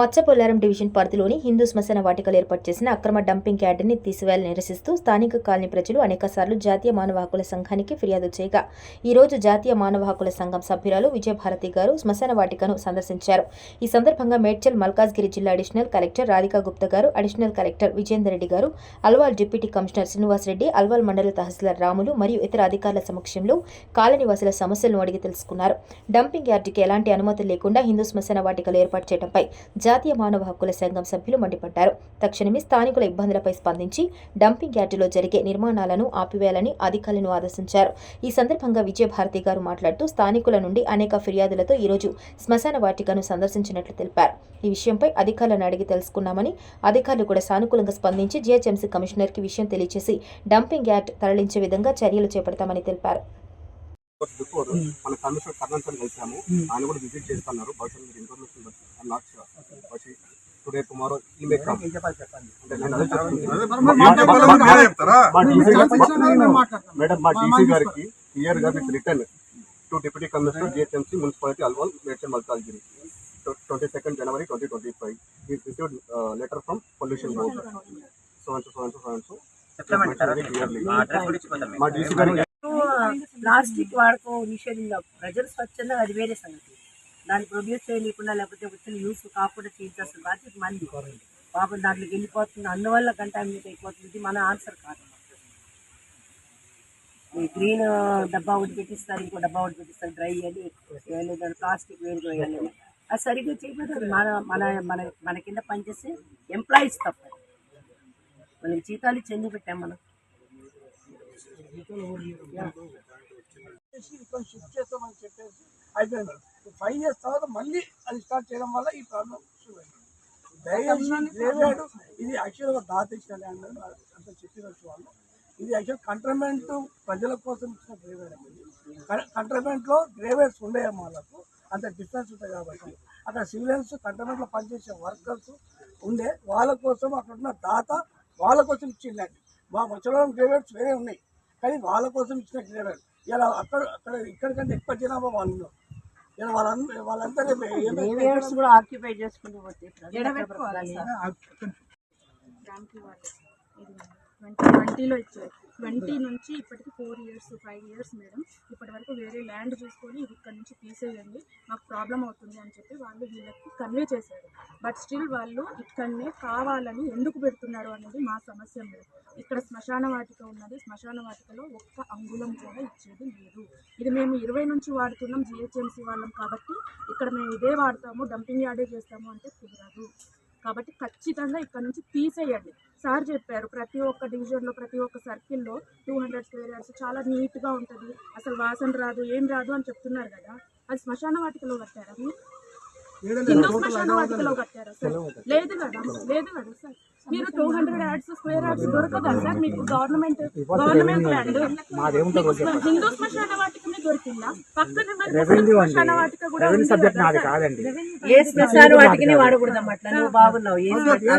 మత్స్యపోలారం division పరిధిలోని హిందూ శ్మశాన వాటికలు ఏర్పాటు చేసిన అక్రమ డంపింగ్ యార్డుని తీసివేయాలని నిరసిస్తూ స్థానిక కాలనీ ప్రజలు అనేకసార్లు జాతీయ మానవ హక్కుల సంఘానికి ఫిర్యాదు చేయగా ఈ రోజు జాతీయ మానవ హక్కుల సంఘం సభ్యురాలు విజయభారతి గారు శ్మశాన వాటికను సందర్శించారు. ఈ సందర్భంగా మేడ్చల్ మల్కాజ్గిరి జిల్లా అడిషనల్ కలెక్టర్ రాధికా గుప్తా గారు అడిషనల్ కలెక్టర్ విజేందర్ రెడ్డి గారు అల్వాల్ డిప్యూటీ కమిషనర్ శ్రీనివాస్ రెడ్డి అల్వాల్ మండల తహసీల్దార్ రాములు మరియు ఇతర అధికారుల సమక్షంలో కాలనీవాసుల సమస్యలను అడిగి తెలుసుకున్నారు. డంపింగ్ యార్డుకి ఎలాంటి అనుమతి లేకుండా హిందూ శ్మశాన వాటికలు ఏర్పాటు చేయడంపై జాతీయ మానవ హక్కుల సంఘం సభ్యులు మండిపడ్డారు. తక్షణమే స్థానికుల ఇబ్బందులపై స్పందించి డంపింగ్ యార్డులో జరిగే నిర్మాణాలను ఆపివేయాలని అధికారులను ఆదేశించారు. ఈ సందర్భంగా విజయభారతి గారు మాట్లాడుతూ స్థానికుల నుండి అనేక ఫిర్యాదులతో ఈరోజు శ్మశాన వాటికను సందర్శించినట్లు తెలిపారు. ఈ విషయంపై అధికారులను అడిగి తెలుసుకున్నామని అధికారులు కూడా సానుకూలంగా స్పందించి జీహెచ్ఎంసీ కమిషనర్కి విషయం తెలియజేసి డంపింగ్ యార్డ్ తరలించే విధంగా చర్యలు చేపడతామని తెలిపారు. బిఫోర్ మన కమిషనర్ సార్ కలిసాము ఆయన కూడా విజిట్ చేస్తున్నారు. బట్ మీరు ఇన్ఫర్మేషన్ నాట్ టుడే టుమారో ఈ మే కమ్ అంటే నేను అదే చెప్తున్నా. మా DC మేడం మా డీసీ గారికి క్లియర్గా with return to deputy commissioner GHMC municipality Alwal Medchal Malkajgiri twenty second January twenty twenty five received letter from pollution board so and so and so and so clearly మా DC గారికి plastic వాడకం నిషేధంగా ప్రజలు స్వచ్ఛంగా అది వేరే సంగతి దాన్ని ప్రొడ్యూస్ చేయలేకుండా లేకపోతే వచ్చిన యూస్ కాకుండా చేయించాల్సిన బాధ్యత మంది. పాపం దాంట్లోకి వెళ్ళిపోతుంది. అందువల్ల కంటామినేట్ అయిపోతుంది. ఇది మన ఆన్సర్ కాదు. ఈ గ్రీన్ డబ్బా ఒకటి పెట్టిస్తారు ఇంకో డబ్బా ఒకటి పెట్టిస్తారు డ్రై అని లేదా ప్లాస్టిక్ వేరుగా వేయలేదు అది సరిగ్గా చేయకపోతే మన మన మన మన కింద పనిచేసే ఎంప్లాయీస్ తప్ప. మనకి జీతాలు చెంది పెట్టాం మనం. ఫైవ్ ఇయర్స్ తర్వాత మళ్ళీ అది స్టార్ట్ చేయడం వల్ల ఈ ప్రాబ్లం గ్రేవేడ్ ఇది యాక్చువల్గా దాత ఇచ్చిన ల్యాండ్ అని అంత చెప్పినట్టు వాళ్ళు. ఇది యాక్చువల్ కంట్రమెంట్ ప్రజల కోసం ఇచ్చిన గ్రేవేడ్ అనేది కంట్రమెంట్లో గ్రేవేడ్స్ ఉండే వాళ్ళకు అంత డిఫరెన్స్ ఉంటాయి కాబట్టి. అక్కడ సివిలియన్స్ కంట్రమెంట్లో పనిచేసే వర్కర్స్ ఉండే. వాళ్ళ కోసం అక్కడ ఉన్న దాత వాళ్ళ కోసం ఇచ్చిన ల్యాండ్ మా మచ్చలో గ్రేవేడ్స్ వేరే ఉన్నాయి. కానీ వాళ్ళ కోసం ఇచ్చిన గ్రేవేడ్ ఇలా అక్కడ అక్కడ ఇక్కడికంటే ఎక్కువ జనాభా వాళ్ళు ఉన్నారు. వాళ్ళందరూ వాళ్ళందరూ కూడా ఆక్యుపై చేసుకుంటూ పోతే ట్వంటీ ట్వంటీలో ఇచ్చారు. ట్వంటీ నుంచి ఇప్పటికి four years five years madam. ఇప్పటి వరకు వేరే ల్యాండ్ చూసుకొని ఇది ఇక్కడ నుంచి తీసేయండి. మాకు ప్రాబ్లం అవుతుంది అని చెప్పి వాళ్ళు వీళ్ళకి కన్వే చేశారు. బట్ స్టిల్ వాళ్ళు ఇక్కడనే కావాలని ఎందుకు పెడుతున్నారు అనేది మా సమస్య లేదు. ఇక్కడ శ్మశాన వాటిక ఉన్నది. శ్మశాన వాటికలో ఒక్క అంగుళం కూడా ఇచ్చేది లేదు. ఇది మేము ఇరవై నుంచి వాడుతున్నాం జిహెచ్ఎంసీ వాళ్ళం కాబట్టి ఇక్కడ మేము ఇదే వాడతాము డంపింగ్ యార్డే చేస్తాము అంటే కుదరదు. కాబట్టి ఖచ్చితంగా ఇక్కడ నుంచి తీసేయండి. సార్ చెప్పారు ప్రతి ఒక్క డివిజన్లో ప్రతి ఒక్క సర్కిల్లో టూ హండ్రెడ్ స్క్వేర్ యార్డ్స్ చాలా నీట్గా ఉంటుంది. అసలు వాసన రాదు ఏం రాదు అని చెప్తున్నారు కదా. అది శ్మశాన వాటికలో కట్టారా మీరు? హిందూ శ్మశాన వాటికలో కట్టారా సార్. లేదు కదా? లేదు కదా సార్. మీరు two hundred yards square yards దొరకదా sir? మీకు గవర్నమెంట్ గవర్నమెంట్ ల్యాండ్ వాటికనే దొరికిందా? పక్కన శ్మశాన వాటిక కూడా? ఏ శ్మశాన వాటికి వాడకూడదు అట్లా నువ్వు బాగున్నావు. ఏ